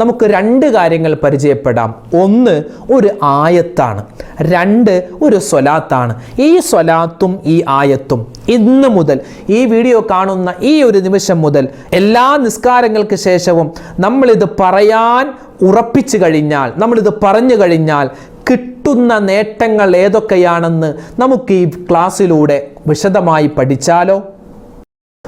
നമുക്ക് രണ്ട് കാര്യങ്ങൾ പരിചയപ്പെടാം. ഒന്ന് ഒരു ആയത്താണ്. രണ്ട് ഒരു സ്വലാത്താണ്. ഈ സ്വലാത്തും ഈ ആയത്തും ഇന്ന് മുതൽ ഈ വീഡിയോ കാണുന്ന ഈ ഒരു നിമിഷം മുതൽ എല്ലാ നിസ്കാരങ്ങൾക്ക് ശേഷവും നമ്മളിത് പറയാൻ ഉറപ്പിച്ചു കഴിഞ്ഞാൽ നമ്മളിത് പറഞ്ഞു കഴിഞ്ഞാൽ കിട്ടുന്ന നേട്ടങ്ങൾ ഏതൊക്കെയാണെന്ന് നമുക്ക് ഈ ക്ലാസ്സിലൂടെ വിശദമായി പഠിച്ചാലോ?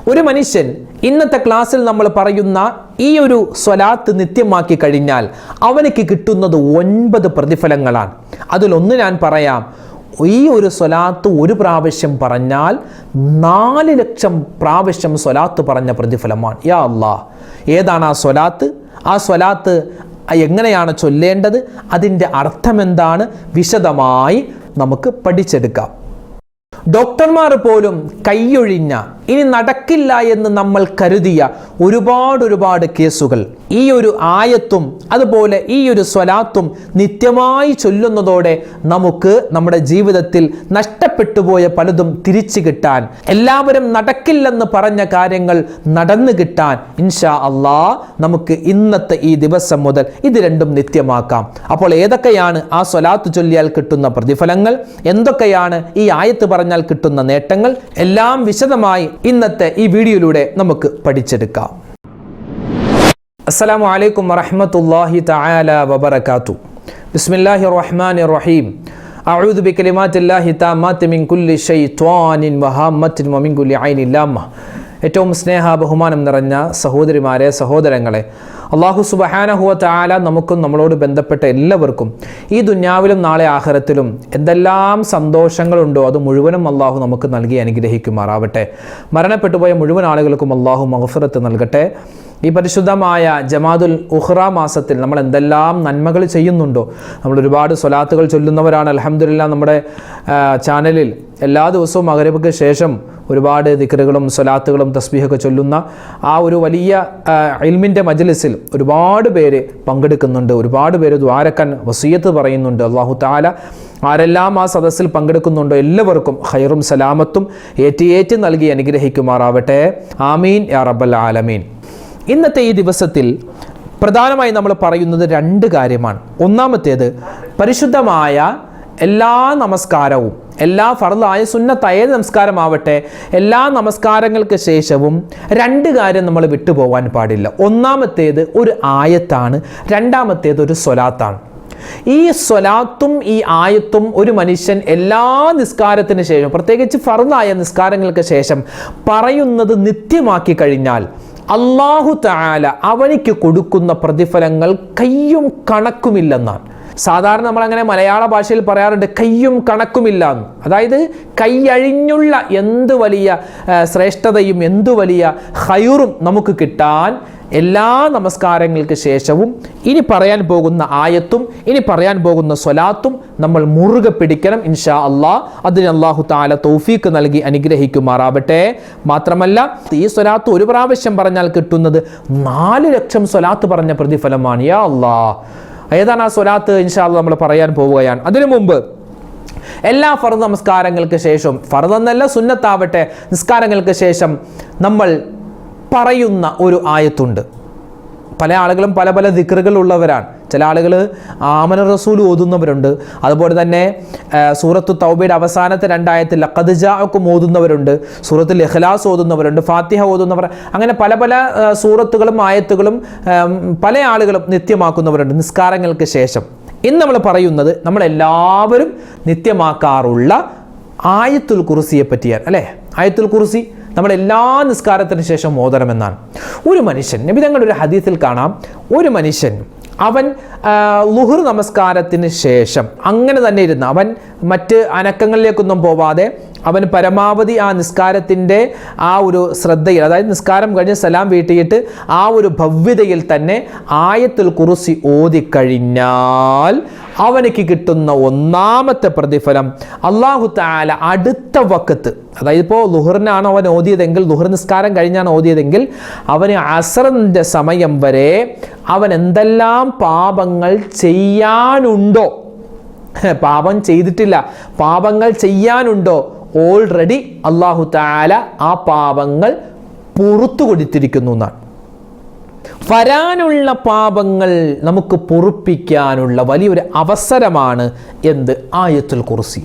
ഒരു മനുഷ്യൻ ഇന്നത്തെ ക്ലാസ്സിൽ നമ്മൾ പറയുന്ന ഈ ഒരു സ്വലാത്ത് നിത്യമാക്കി കഴിഞ്ഞാൽ അവനക്ക് കിട്ടുന്നത് ഒൻപത് പ്രതിഫലങ്ങളാണ്. അതിലൊന്ന് ഞാൻ പറയാം. ഈ ഒരു സ്വലാത്ത് ഒരു പ്രാവശ്യം പറഞ്ഞാൽ നാല് ലക്ഷം പ്രാവശ്യം സ്വലാത്ത് പറഞ്ഞ പ്രതിഫലമാണ്. യാ അല്ലാ ഏതാണ് ആ സ്വലാത്ത്? ആ സ്വലാത്ത് എങ്ങനെയാണ് ചൊല്ലേണ്ടത്? അതിന്റെ അർത്ഥം എന്താണ്? വിശദമായി നമുക്ക് പഠിച്ചെടുക്കാം. ഡോക്ടർമാർ പോലും കൈയൊഴിഞ്ഞ ഇനി നടക്കില്ല എന്ന് നമ്മൾ കരുതിയ ഒരുപാട് ഒരുപാട് കേസുകൾ. ഈ ഒരു ആയത്തും അതുപോലെ ഈ ഒരു സ്വലാത്തും നിത്യമായി ചൊല്ലുന്നതോടെ നമുക്ക് നമ്മുടെ ജീവിതത്തിൽ നഷ്ടപ്പെട്ടുപോയ പലതും തിരിച്ചു കിട്ടാൻ എല്ലാവരും നടക്കില്ലെന്ന് പറഞ്ഞ കാര്യങ്ങൾ നടന്നു കിട്ടാൻ ഇൻഷാ അള്ളാ നമുക്ക് ഇന്നത്തെ ഈ ദിവസം മുതൽ ഇത് രണ്ടും നിത്യമാക്കാം. അപ്പോൾ ഏതൊക്കെയാണ് ആ സ്വലാത്ത് ചൊല്ലിയാൽ കിട്ടുന്ന പ്രതിഫലങ്ങൾ? എന്തൊക്കെയാണ് ഈ ആയത്ത് പറഞ്ഞാൽ കിട്ടുന്ന നേട്ടങ്ങൾ എല്ലാം വിശദമായി ഇന്നത്തെ ഈ വീഡിയോയിലൂടെ നമുക്ക് പഠിച്ചെടുക്കാം. അസ്സലാമു അലൈക്കും വറഹമത്തല്ലാഹി തആല വബറകാതു ബിസ്മില്ലാഹി റഹ്മാനിർ റഹീം അഊദു ബികലിമാത്തില്ലാഹി താമ്മാത്തി മിൻ കുല്ലി ശൈത്വാനിൻ വഹാമ്മത്തിൻ വമിൻ കുല്ലി ഐനിൻ ലാമ്മ. ഏറ്റവും സ്നേഹ ബഹുമാനം നിറഞ്ഞ സഹോദരിമാരെ സഹോദരങ്ങളെ അള്ളാഹു സുബഹാനഹുവ താല നമുക്കും നമ്മളോട് ബന്ധപ്പെട്ട എല്ലാവർക്കും ഈ ദുന്യാവിലും നാളെ ആഹരത്തിലും എന്തെല്ലാം സന്തോഷങ്ങളുണ്ടോ അത് മുഴുവനും അള്ളാഹു നമുക്ക് നൽകി അനുഗ്രഹിക്കുമാറാവട്ടെ. മരണപ്പെട്ടുപോയ മുഴുവൻ ആളുകൾക്കും അള്ളാഹു മഹഫറത്ത് നൽകട്ടെ. ഈ പരിശുദ്ധമായ ജമാതുൽ ഉഹ്റ മാസത്തിൽ നമ്മൾ എന്തെല്ലാം നന്മകൾ ചെയ്യുന്നുണ്ടോ? നമ്മൾ ഒരുപാട് സ്വലാത്തുകൾ ചൊല്ലുന്നവരാണ്. അലഹമില്ല നമ്മുടെ ചാനലിൽ എല്ലാ ദിവസവും മകരബക്ക് ശേഷം ഒരുപാട് ദിക്കറുകളും സ്വലാത്തുകളും തസ്ബീഹൊക്കെ ചൊല്ലുന്ന ആ ഒരു വലിയ ഇൽമിന്റെ മജ്ലിസിൽ ഒരുപാട് പേര് പങ്കെടുക്കുന്നുണ്ട്. ഒരുപാട് പേര് ദ്വാരക്കാൻ വസീയത്ത് പറയുന്നുണ്ട്. അള്ളാഹു താല ആരെല്ലാം ആ സദസ്സിൽ പങ്കെടുക്കുന്നുണ്ടോ എല്ലാവർക്കും ഹൈറും സലാമത്തും ഏറ്റി ഏറ്റി നൽകി അനുഗ്രഹിക്കുമാറാവട്ടെ. ആമീൻ. യാ റബ്ബൽ ആലമീൻ. ഇന്നത്തെ ഈ ദിവസത്തിൽ പ്രധാനമായി നമ്മൾ പറയുന്നത് രണ്ട് കാര്യമാണ്. ഒന്നാമത്തേത് പരിശുദ്ധമായ എല്ലാ നമസ്കാരവും എല്ലാ ഫറലായ സുന്നത്തായ നമസ്കാരമാവട്ടെ എല്ലാ നമസ്കാരങ്ങൾക്ക് ശേഷവും രണ്ട് കാര്യം നമ്മൾ വിട്ടുപോകാൻ പാടില്ല. ഒന്നാമത്തേത് ഒരു ആയത്താണ് രണ്ടാമത്തേത് ഒരു സ്വലാത്താണ്. ഈ സ്വലാത്തും ഈ ആയത്തും ഒരു മനുഷ്യൻ എല്ലാ നിസ്കാരത്തിന് ശേഷം പ്രത്യേകിച്ച് ഫറലായ നിസ്കാരങ്ങൾക്ക് ശേഷം പറയുന്നത് നിത്യമാക്കി കഴിഞ്ഞാൽ അള്ളാഹു താല അവനിക്ക് കൊടുക്കുന്ന പ്രതിഫലങ്ങൾ കയ്യും കണക്കുമില്ലെന്നാണ്. സാധാരണ നമ്മൾ അങ്ങനെ മലയാള ഭാഷയിൽ പറയാറുണ്ട് കയ്യും കണക്കുമില്ല എന്ന് അതായത് കൈയഴിഞ്ഞുള്ള എന്ത് വലിയ ശ്രേഷ്ഠതയും എന്തു വലിയ ഹൈറും നമുക്ക് കിട്ടാൻ എല്ലാ നമസ്കാരങ്ങൾക്ക് ശേഷവും ഇനി പറയാൻ പോകുന്ന ആയത്തും ഇനി പറയാൻ പോകുന്ന സ്വലാത്തും നമ്മൾ മുറുകെ പിടിക്കണം ഇൻഷാ അള്ളാ. അതിന് അള്ളാഹു താല തൗഫീക്ക് നൽകി അനുഗ്രഹിക്കുമാറാവട്ടെ. മാത്രമല്ല ഈ സ്വലാത്ത് ഒരു പ്രാവശ്യം പറഞ്ഞാൽ കിട്ടുന്നത് നാല് ലക്ഷം സ്വലാത്ത് പറഞ്ഞ പ്രതിഫലമാണ്. യാ അള്ളാ. ഏതാണ് ആ സ്വലാത്ത്? ഇൻഷാ അള്ളാ നമ്മൾ പറയാൻ പോവുകയാണ്. അതിനു മുമ്പ് എല്ലാ ഫർദ് നമസ്കാരങ്ങൾക്ക് ശേഷം ഫർദ് എന്നല്ല സുന്നത്താവട്ടെ നിസ്കാരങ്ങൾക്ക് ശേഷം നമ്മൾ പറയുന്ന ഒരു ആയത്തുണ്ട്. പല ആളുകളും പല പല ദിക്റുകൾ ഉള്ളവരാണ് ചില ആളുകൾ ആമന റസൂൽ ഓതുന്നവരുണ്ട്. അതുപോലെ തന്നെ സൂറത്ത് സൂറത്തു തൗബയുടെ അവസാനത്തെ രണ്ടായത്തിൽ അക്കദ്ജാക്കും ഓതുന്നവരുണ്ട്. സൂറത്തിൽ ഇഖ്ലാസ് ഓതുന്നവരുണ്ട്. ഫാത്തിഹ ഓതുന്നവർ അങ്ങനെ പല പല സൂറത്തുകളും ആയത്തുകളും പല ആളുകളും നിത്യമാക്കുന്നവരുണ്ട്. നിസ്കാരങ്ങൾക്ക് ശേഷം. ഇന്ന് നമ്മൾ പറയുന്നത് നമ്മളെല്ലാവരും നിത്യമാക്കാറുള്ള ആയത്തുൽ കുറിസിയെ പറ്റിയാണ് അല്ലേ? ആയത്തുൽ കുറിസി നമ്മൾ എല്ലാ നിസ്കാരത്തിന് ശേഷം മോദരമെന്നാണ് ഒരു മനുഷ്യൻ നബി തങ്ങളുടെ ഒരു ഹദീസിൽ കാണാം ഒരു മനുഷ്യൻ അവൻ ലുഹർ നമസ്കാരത്തിന് ശേഷം അങ്ങനെ തന്നെ ഇരുന്ന് അവൻ മറ്റ് അനക്കങ്ങളിലേക്കൊന്നും പോവാതെ അവൻ പരമാവധി ആ നിസ്കാരത്തിന്റെ ആ ഒരു ശ്രദ്ധയിൽ അതായത് നിസ്കാരം കഴിഞ്ഞ് സലാം വീട്ടിയിട്ട് ആ ഒരു ഭവ്യതയിൽ തന്നെ ആയത്തിൽ കുറിസി ഓതിക്കഴിഞ്ഞാൽ അവനക്ക് കിട്ടുന്ന ഒന്നാമത്തെ പ്രതിഫലം അള്ളാഹു താല അടുത്ത വക്കത്ത്. അതായത് ഇപ്പോൾ ലുഹറിനാണ് അവൻ ഓതിയതെങ്കിൽ ലുഹർ നിസ്കാരം കഴിഞ്ഞാണ് ഓതിയതെങ്കിൽ അവന് അസറിന്റെ സമയം വരെ അവൻ എന്തെല്ലാം പാപങ്ങൾ ചെയ്യാനുണ്ടോ? പാപം ചെയ്തിട്ടില്ല. പാപങ്ങൾ ചെയ്യാനുണ്ടോ? ഓൾറെഡി അള്ളാഹു താല ആ പാപങ്ങൾ പുറത്തു കൊടുത്തിരിക്കുന്നു എന്നാണ്. വരാനുള്ള പാപങ്ങൾ നമുക്ക് പൊറുപ്പിക്കാനുള്ള വലിയൊരു അവസരമാണ് എന്ത്? ആയത്തുൽ കുർസി.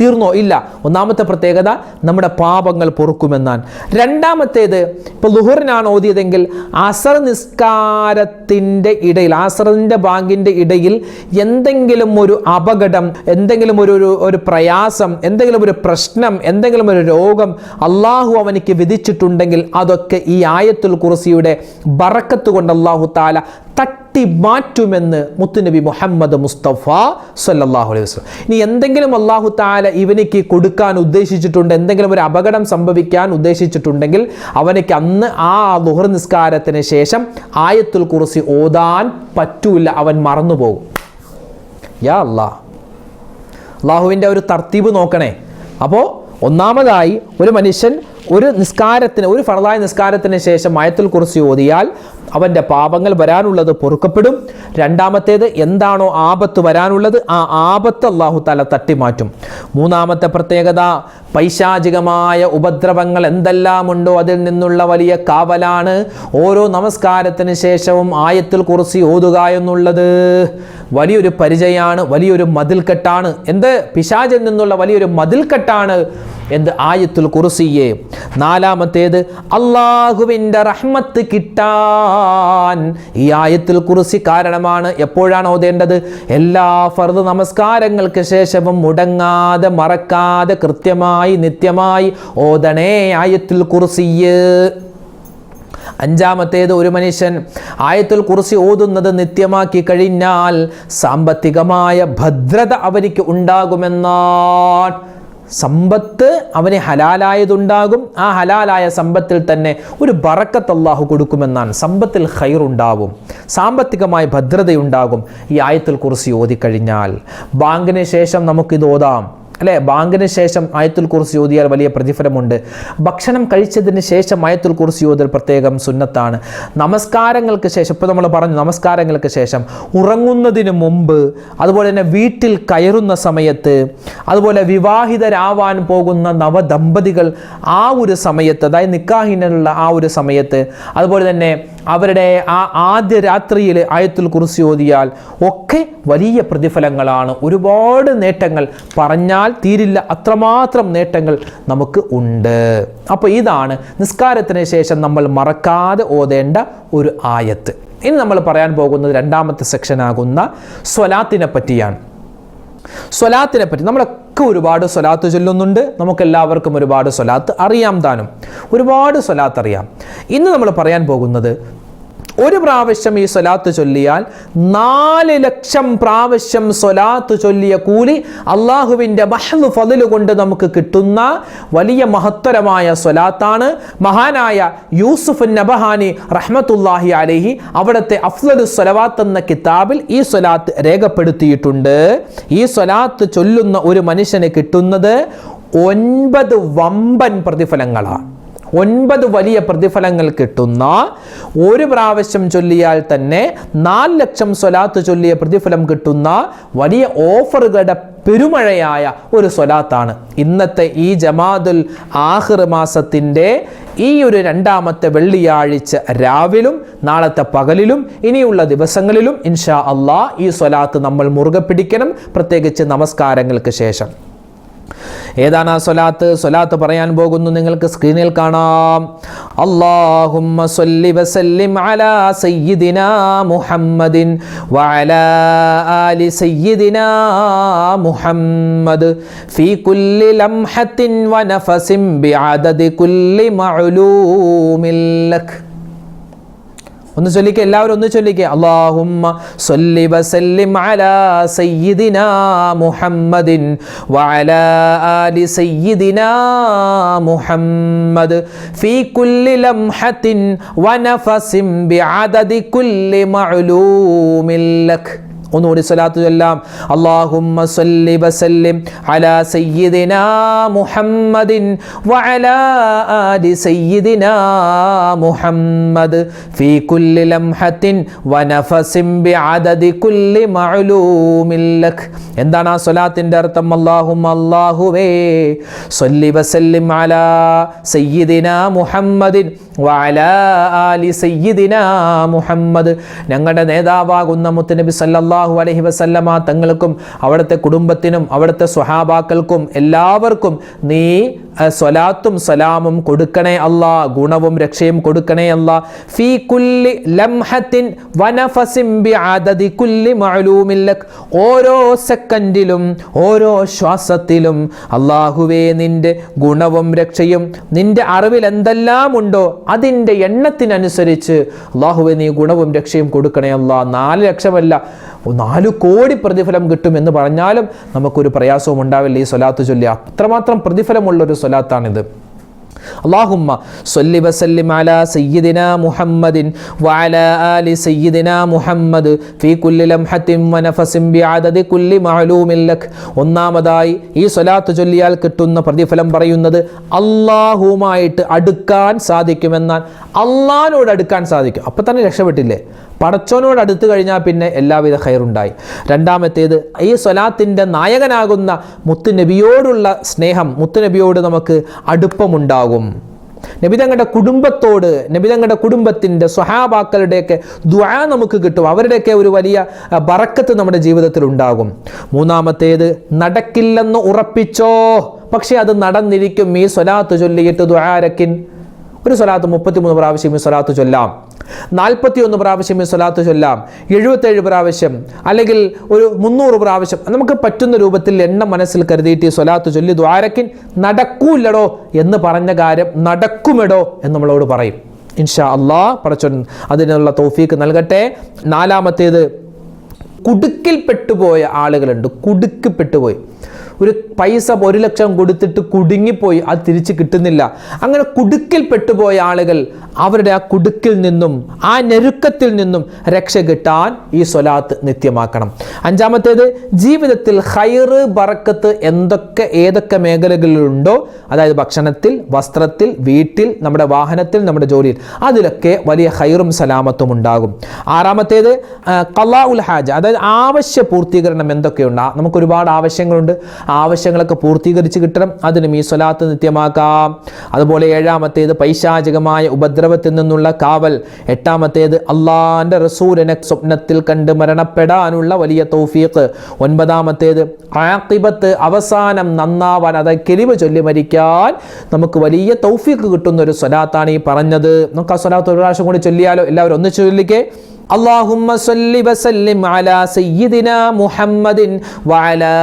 തീർന്നോ? ഇല്ല. ഒന്നാമത്തെ പ്രത്യേകത നമ്മുടെ പാപങ്ങൾ പൊറുക്കുമെന്നാണ്. രണ്ടാമത്തേത് ഇപ്പോൾ ലുഹറിനാണ് ഓതിയതെങ്കിൽ അസർ നിസ്കാരത്തിന്റെ ഇടയിൽ അസറിന്റെ ബാങ്കിന്റെ ഇടയിൽ എന്തെങ്കിലും ഒരു അപകടം എന്തെങ്കിലും ഒരു ഒരു പ്രയാസം എന്തെങ്കിലും ഒരു പ്രശ്നം എന്തെങ്കിലും ഒരു രോഗം അള്ളാഹു അവനിക്ക് വിധിച്ചിട്ടുണ്ടെങ്കിൽ അതൊക്കെ ഈ ആയത്തുൽ കുറിസിയുടെ ബറക്കത്ത് കൊണ്ട് അള്ളാഹു താല തട്ടി മാറ്റുമെന്ന് മുത്തുനബി മുഹമ്മദ് മുസ്തഫ സല്ലാഹു അലൈഹി വസല്ലം. ഇനി എന്തെങ്കിലും അള്ളാഹു താല ഇവനിക്ക് കൊടുക്കാൻ ഉദ്ദേശിച്ചിട്ടുണ്ട് എന്തെങ്കിലും ഒരു അപകടം സംഭവിക്കാൻ ഉദ്ദേശിച്ചിട്ടുണ്ടെങ്കിൽ അവനക്ക് അന്ന് ആ ലുഹർ നിസ്കാരത്തിന് ശേഷം ആയത്തുൽ കുറിസി ഓതാൻ പറ്റൂല അവൻ മറന്നുപോകും. യാ അല്ലാ അള്ളാഹുവിന്റെ ഒരു തർത്തീബ് നോക്കണേ. അപ്പോൾ ഒന്നാമതായി ഒരു മനുഷ്യൻ ഒരു നിസ്കാരത്തിന് ഒരു ഫറതായ നിസ്കാരത്തിന് ശേഷം മയത്തിൽ കുറിച്ച് ഓതിയാൽ അവന്റെ പാപങ്ങൾ വരാനുള്ളത് പൊറുക്കപ്പെടും. രണ്ടാമത്തേത് എന്താണോ ആപത്ത് വരാനുള്ളത് ആ ആപത്ത് അള്ളാഹു തല തട്ടിമാറ്റും. മൂന്നാമത്തെ പ്രത്യേകത പൈശാചികമായ ഉപദ്രവങ്ങൾ എന്തെല്ലാമുണ്ടോ അതിൽ നിന്നുള്ള വലിയ കാവലാണ്. ഓരോ നമസ്കാരത്തിന് ശേഷവും ആയത്തിൽ കുറിച്ച് ഓതുക എന്നുള്ളത് വലിയൊരു പരിചയമാണ് വലിയൊരു മതിൽക്കെട്ടാണ്. എന്ത്? പിശാചിൽ നിന്നുള്ള വലിയൊരു മതിൽക്കെട്ടാണ് എന്ത്? ആയത്തുൽ കുറുസിയെ നാലാമത്തേത് അള്ളാഹുവിന്റെ റഹ്മത്ത് ഈ ആയത്തിൽ കുറിസി കാരണമാണ് എപ്പോഴാണ് ഓതേണ്ടത്? എല്ലാ ഫർദ് നമസ്കാരങ്ങൾക്ക് ശേഷവും മുടങ്ങാതെ മറക്കാതെ കൃത്യമായി നിത്യമായി ഓതണേ ആയത്തിൽ കുറിസിയ് അഞ്ചാമത്തേത് ഒരു മനുഷ്യൻ ആയത്തുൽ കുറിച്ച് ഓതുന്നത് നിത്യമാക്കി കഴിഞ്ഞാൽ സാമ്പത്തികമായ ഭദ്രത അവനിക്ക് ഉണ്ടാകുമെന്നാണ് സമ്പത്ത് അവന് ഹലാലായതുണ്ടാകും. ആ ഹലാലായ സമ്പത്തിൽ തന്നെ ഒരു ബറക്കത്ത് അള്ളാഹു കൊടുക്കുമെന്നാണ്. സമ്പത്തിൽ ഹൈറുണ്ടാവും സാമ്പത്തികമായ ഭദ്രതയുണ്ടാകും. ഈ ആയത്തിൽ കുറിച്ച് ഓതിക്കഴിഞ്ഞാൽ. ബാങ്കിന് ശേഷം നമുക്കിത് ഓതാം. അല്ലെ? ബാങ്കിന് ശേഷം ആയത്തുൽ കുറിച്ച് ഓതിയാൽ വലിയ പ്രതിഫലമുണ്ട്. ഭക്ഷണം കഴിച്ചതിന് ശേഷം ആയത്തുൽ കുറിച്ച് ഓതൽ പ്രത്യേകം സുന്നത്താണ്. നമസ്കാരങ്ങൾക്ക് ശേഷം ഇപ്പോൾ നമ്മൾ പറഞ്ഞു നമസ്കാരങ്ങൾക്ക് ശേഷം ഉറങ്ങുന്നതിന് മുമ്പ് അതുപോലെ തന്നെ വീട്ടിൽ കയറുന്ന സമയത്ത് അതുപോലെ വിവാഹിതരാവാൻ പോകുന്ന നവദമ്പതികൾ ആ ഒരു സമയത്ത് അതായത് നിക്കാഹിനുള്ള ആ ഒരു സമയത്ത് അതുപോലെ തന്നെ അവരുടെ ആ ആദ്യ രാത്രിയിൽ ആയത്തുൽ കുറിച്ച് ഓതിയാൽ ഒക്കെ വലിയ പ്രതിഫലങ്ങളാണ്. ഒരുപാട് നേട്ടങ്ങൾ. പറഞ്ഞാൽ തീരില്ല. അത്രമാത്രം നേട്ടങ്ങൾ നമുക്ക് ഉണ്ട്. അപ്പോൾ ഇതാണ് നിസ്കാരത്തിന് ശേഷം നമ്മൾ മറക്കാതെ ഓതേണ്ട ഒരു ആയത്ത്. ഇനി നമ്മൾ പറയാൻ പോകുന്നത് രണ്ടാമത്തെ സെക്ഷനാകുന്ന സ്വലാത്തിനെ പറ്റിയാണ്. സ്വലാത്തിനെ പറ്റി നമ്മളൊക്കെ ഒരുപാട് സ്വലാത്ത് ചൊല്ലുന്നുണ്ട്. നമുക്കെല്ലാവർക്കും ഒരുപാട് സ്വലാത്ത് അറിയാം താനും. ഒരുപാട് സ്വലാത്ത് അറിയാം. ഇന്ന് നമ്മൾ പറയാൻ പോകുന്നത് ഒരു പ്രാവശ്യം ഈ സ്വലാത്ത് ചൊല്ലിയാൽ നാല് ലക്ഷം പ്രാവശ്യം സ്വലാത്ത് ചൊല്ലിയ കൂലി അള്ളാഹുവിന്റെ മഹദ് ഫതിൽ കൊണ്ട് നമുക്ക് കിട്ടുന്ന വലിയ മഹത്തരമായ സ്വലാത്താണ്. മഹാനായ യൂസുഫ് നബഹാനി റഹ്മത്തുല്ലാഹി അലഹി അവിടുത്തെ അഫ്ലു സ്വലവാത്ത് എന്ന കിതാബിൽ ഈ സ്വലാത്ത് രേഖപ്പെടുത്തിയിട്ടുണ്ട്. ഈ സ്വലാത്ത് ചൊല്ലുന്ന ഒരു മനുഷ്യന് കിട്ടുന്നത് ഒൻപത് വമ്പൻ പ്രതിഫലങ്ങളാണ്. ഒൻപത് വലിയ പ്രതിഫലങ്ങൾ കിട്ടുന്ന ഒരു പ്രാവശ്യം ചൊല്ലിയാൽ തന്നെ നാല് ലക്ഷം സ്വലാത്ത് ചൊല്ലിയ പ്രതിഫലം കിട്ടുന്ന വലിയ ഓഫറുകളുടെ പെരുമഴയായ ഒരു സ്വലാത്താണ്. ഇന്നത്തെ ഈ ജമാദുൽ ആഹിർ മാസത്തിന്റെ ഈ ഒരു രണ്ടാമത്തെ വെള്ളിയാഴ്ച രാവിലും നാളത്തെ പകലിലും ഇനിയുള്ള ദിവസങ്ങളിലും ഇൻഷാ അള്ളാ ഈ സ്വലാത്ത് നമ്മൾ മുറുകെ പിടിക്കണം. പ്രത്യേകിച്ച് നമസ്കാരങ്ങൾക്ക് ശേഷം. ഏതാണ് ആ സ്വലാത്ത്? സ്വലാത്ത് പറയാൻ പോകുന്നു. നിങ്ങൾക്ക് സ്ക്രീനിൽ കാണാം. അള്ളാഹുമ്മ സ്വല്ലി വസല്ലിം അലാ സയ്യിദിന മുഹമ്മദിൻ വഅലാ ആലി സയ്യിദിന മുഹമ്മദ് ഫീ കുല്ലി ലംഹത്തിൻ വനഫസിം ബിഅദദി കുല്ലി മഅലൂമിൻ ലക്. ഒന്ന് ചൊല്ലിക്കേ എല്ലാവരും ഒന്ന് ചൊല്ലിക്കേ. അല്ലാഹുമ്മ സ്വല്ലി വസല്ലിം അലാ സയ്യിദിന മുഹമ്മദിൻ വഅലാ ആലി സയ്യിദിന മുഹമ്മദ് ഫീ കുല്ലി ലംഹത്തിൻ വനഫസിം ബിഅദദി കുല്ലി മഅലൂമിൻ ലക്. ഒന്നുകൂടി സ്വലാത്തു ചൊല്ലാം. അല്ലാഹുമ്മ സല്ലി വസല്ലിം അലാ സയ്യിദിനാ മുഹമ്മദിൻ വഅലാ ആലി സയ്യിദിനാ മുഹമ്മദ് ഫീ കുല്ലി ലംഹത്തിൻ വനഫസിൻ ബിഅദദി കുല്ലി മഅലൂമിൻ ലക്. എന്താണ് ആ സ്വലാത്തിന്റെ അർത്ഥം? അള്ളാഹുമ്മ അല്ലാഹുവേ സല്ലി വസല്ലിം അലാ സയ്യിദിനാ മുഹമ്മദിൻ വഅലാ ആലി സയ്യിദിനാ മുഹമ്മദ്. ഞങ്ങളുടെ നേതാവാകുന്ന മുത്തുനബി സല്ലല്ലാഹു അലൈഹി വസല്ലമ തങ്ങൾക്കും അവിടുത്തെ കുടുംബത്തിനും അവിടുത്തെ സ്വഹാബാക്കൾക്കും എല്ലാവർക്കും നീ സ്വലാത്തും സലാമും കൊടുക്കണേ അല്ല ഗുണവും രക്ഷയും കൊടുക്കണേ അല്ല. ഫീ കുല്ലി ലംഹത്തിൻ വനഫസിംബി ബിഅദദി കുല്ലി മഅലൂമിൽ ലക്. ഓരോ സെക്കൻഡിലും ഓരോ ശ്വാസത്തിലും അള്ളാഹുവേ നിന്റെ ഗുണവും രക്ഷയും നിന്റെ അറിവിൽ എന്തെല്ലാം ഉണ്ടോ അതിന്റെ എണ്ണത്തിനനുസരിച്ച് അള്ളാഹുവെ നീ ഗുണവും രക്ഷയും കൊടുക്കണേ അല്ല. നാല് ലക്ഷമല്ല നാല് കോടി പ്രതിഫലം കിട്ടും എന്ന് പറഞ്ഞാലും നമുക്കൊരു പ്രയാസവും ഉണ്ടാവില്ല ഈ സ്വലാത്ത് ചൊല്ലി അത്രമാത്രം പ്രതിഫലമുള്ള ഒരു സ്വലാത്താണിത്. അള്ളാഹുമ്മ സൊല്ലി വസല്ലിം അല സയ്യിദിന മുഹമ്മദിൻ വഅല ആലി സയ്യിദിന മുഹമ്മദ് ഫീ കുല്ലി ലംഹത്തിൻ വനഫസിൻ ബിഅദദി കുല്ലി മഅലൂമിൻ ലക്. ഒന്നാമതായി ഈ സ്വലാത്ത് ചൊല്ലിയാൽ കിട്ടുന്ന പ്രതിഫലം പറയുന്നത് അള്ളാഹുവുമായിട്ട് അടുക്കാൻ സാധിക്കുമെന്നാണ്. അള്ളാഹിനോട് അടുക്കാൻ സാധിക്കും. അപ്പം തന്നെ രക്ഷപ്പെട്ടില്ലേ? പടച്ചോനോട് അടുത്തു കഴിഞ്ഞാൽ പിന്നെ എല്ലാവിധ ഖൈറുണ്ടായി. രണ്ടാമത്തേത് ഈ സ്വലാത്തിന്റെ നായകനാകുന്ന മുത്തുനബിയോടുള്ള സ്നേഹം മുത്തുനബിയോട് നമുക്ക് അടുപ്പമുണ്ടാകും. നബിതങ്ങളുടെ കുടുംബത്തോട് നബിതങ്ങളുടെ കുടുംബത്തിന്റെ സ്വഹാബാക്കളുടെയൊക്കെ ദ്വാ നമുക്ക് കിട്ടും. അവരുടെയൊക്കെ ഒരു വലിയ ബറക്കത്ത് നമ്മുടെ ജീവിതത്തിൽ ഉണ്ടാകും. മൂന്നാമത്തേത് നടക്കില്ലെന്ന് ഉറപ്പിച്ചോ. പക്ഷേ അത് നടന്നിരിക്കും. ഈ സ്വലാത്ത് ചൊല്ലിയിട്ട് ദ്വാരക്കിൻ ഒരു സ്വലാത്ത് മുപ്പത്തിമൂന്ന് പ്രാവശ്യം ഈ സ്വലാത്ത് ചൊല്ലാം. നാൽപ്പത്തിയൊന്ന് പ്രാവശ്യം ഈ സ്വലാത്ത് ചൊല്ലാം. എഴുപത്തേഴ് പ്രാവശ്യം അല്ലെങ്കിൽ ഒരു മുന്നൂറ് പ്രാവശ്യം. നമുക്ക് പറ്റുന്ന രൂപത്തിൽ എണ്ണം മനസ്സിൽ കരുതിയിട്ട് ഈ സ്വലാത്ത് ചൊല്ലി ദ്വാരക്കിൻ നടക്കൂല്ലടോ എന്ന് പറഞ്ഞ കാര്യം നടക്കുമെടോ എന്ന് നമ്മളോട് പറയും. ഇൻഷാ അള്ളാ പടച്ചോൻ അതിനുള്ള തൗഫീക്ക് നൽകട്ടെ. നാലാമത്തേത് കുടുക്കിൽ പെട്ടുപോയ ആളുകളുണ്ട്. കുടുക്ക് പെട്ടുപോയി ഒരു പൈസ ഒരു ലക്ഷം കൊടുത്തിട്ട് കുടുങ്ങിപ്പോയി അത് തിരിച്ച് കിട്ടുന്നില്ല. അങ്ങനെ കുടുക്കിൽ പെട്ടുപോയ ആളുകൾ അവരുടെ ആ കുടുക്കിൽ നിന്നും ആ ഞെരുക്കത്തിൽ നിന്നും രക്ഷ കിട്ടാൻ ഈ സ്വലാത്ത് നിത്യമാക്കണം. അഞ്ചാമത്തേത് ജീവിതത്തിൽ ഹൈറ് ബറക്കത്ത് എന്തൊക്കെ ഏതൊക്കെ മേഖലകളിലുണ്ടോ അതായത് ഭക്ഷണത്തിൽ വസ്ത്രത്തിൽ വീട്ടിൽ നമ്മുടെ വാഹനത്തിൽ നമ്മുടെ ജോലിയിൽ അതിലൊക്കെ വലിയ ഹൈറും സലാമത്തും ഉണ്ടാകും. ആറാമത്തേത് കലാ ഉൽ ഹാജ അതായത് ആവശ്യ പൂർത്തീകരണം എന്തൊക്കെയുണ്ട്? ആ, നമുക്ക് ഒരുപാട് ആവശ്യങ്ങളുണ്ട്. ആവശ്യങ്ങളൊക്കെ പൂർത്തീകരിച്ച് കിട്ടണം. അതിനും ഈ സ്വലാത്ത് നിത്യമാക്കാം. അതുപോലെ ഏഴാമത്തേത് പൈശാചികമായ ഉപദ്രവത്തിൽ നിന്നുള്ള കാവൽ. എട്ടാമത്തേത് അള്ളാന്റെ റസൂലിനെ സ്വപ്നത്തിൽ കണ്ട് മരണപ്പെടാനുള്ള വലിയ തൗഫീഖ്. ഒൻപതാമത്തേത് ആക്കിബത്ത് അവസാനം നന്നാവാൻ അത് കെലിവ് ചൊല്ലി മരിക്കാൻ നമുക്ക് വലിയ തൗഫീഖ് കിട്ടുന്ന ഒരു സ്വലാത്താണ് ഈ പറഞ്ഞത്. നമുക്ക് ആ സ്വലാത്ത് ഒരു പ്രാവശ്യം കൂടി ചൊല്ലിയാലോ? എല്ലാവരും ഒന്നിച്ചു ചൊല്ലിക്കേ. اللهم صل وسلم على سيدنا محمد وعلى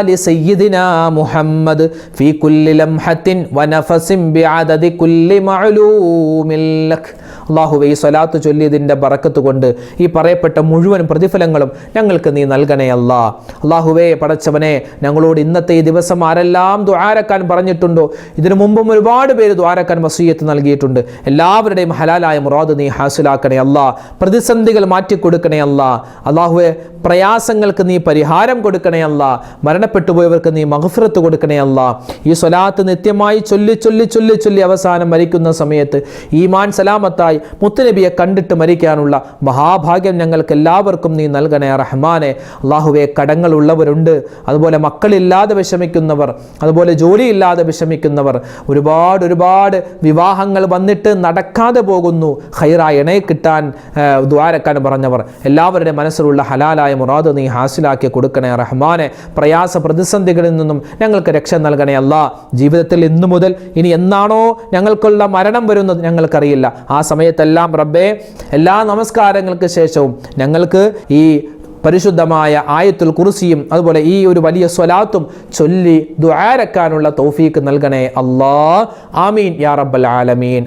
آل سيدنا محمد في كل لمحة ونفس بعدد كل معلوم لك അള്ളാഹുവെ ഈ സ്വലാത്ത് ചൊല്ലിയതിന്റെ ബറക്കത്ത് കൊണ്ട് ഈ പറയപ്പെട്ട മുഴുവൻ പ്രതിഫലങ്ങളും ഞങ്ങൾക്ക് നീ നൽകണേ അല്ലാ. അള്ളാഹുവേ പടച്ചവനെ ഞങ്ങളോട് ഇന്നത്തെ ഈ ദിവസം ആരെല്ലാം ദ്വാരക്കാൻ പറഞ്ഞിട്ടുണ്ടോ? ഇതിനു മുമ്പും ഒരുപാട് പേര് ദ്വാരക്കാൻ വസൂയത്ത് നൽകിയിട്ടുണ്ട്. എല്ലാവരുടെയും ഹലാലായ മുറാദ് നീ ഹാസിലാക്കണേ അല്ലാ. പ്രതിസന്ധികൾ മാറ്റിക്കൊടുക്കണേ അല്ലാ. അള്ളാഹുവെ പ്രയാസങ്ങൾക്ക് നീ പരിഹാരം കൊടുക്കണേ അല്ല. മരണപ്പെട്ടു പോയവർക്ക് നീ മഹഫുറത്ത് കൊടുക്കണേ അല്ല. ഈ സ്വലാത്ത് നിത്യമായി ചൊല്ലി ചൊല്ലി ചൊല്ലി ചൊല്ലി അവസാനം മരിക്കുന്ന സമയത്ത് ഈമാൻ സലാമത്തായി മുത്തുനബിയെ കണ്ടിട്ട് മരിക്കാനുള്ള മഹാഭാഗ്യം ഞങ്ങൾക്ക് എല്ലാവർക്കും നീ നൽകണേ റഹ്മാനെ. അള്ളാഹുവെ കടങ്ങളുള്ളവരുണ്ട് അതുപോലെ മക്കളില്ലാതെ വിഷമിക്കുന്നവർ അതുപോലെ ജോലിയില്ലാതെ വിഷമിക്കുന്നവർ ഒരുപാട് ഒരുപാട് വിവാഹങ്ങൾ വന്നിട്ട് നടക്കാതെ പോകുന്നു. ഹൈറായണയെ കിട്ടാൻ ദ്വാരക്കാൻ പറഞ്ഞവർ. എല്ലാവരുടെ മനസ്സിലുള്ള ഹലാലായ മുറാദ് നീ ഹാസിലാക്കി കൊടുക്കണേ റഹ്മാനെ. പ്രയാസ പ്രതിസന്ധികളിൽ നിന്നും ഞങ്ങൾക്ക് രക്ഷ നൽകണേ അല്ല. ജീവിതത്തിൽ ഇന്നു മുതൽ ഇനി എന്നാണോ ഞങ്ങൾക്കുള്ള മരണം വരുന്നത് ഞങ്ങൾക്കറിയില്ല. ആ സമയത്തെല്ലാം റബ്ബേ എല്ലാ നമസ്കാരങ്ങൾക്ക് ശേഷവും ഞങ്ങൾക്ക് ഈ പരിശുദ്ധമായ ആയത്തുൽ കുറിസിയും അതുപോലെ ഈ ഒരു വലിയ സ്വലാത്തും ചൊല്ലി ദുആരക്കാനുള്ള തൗഫീക്ക് നൽകണേ അല്ലാ. ആമീൻ യാ റബ്ബൽ ആലമീൻ.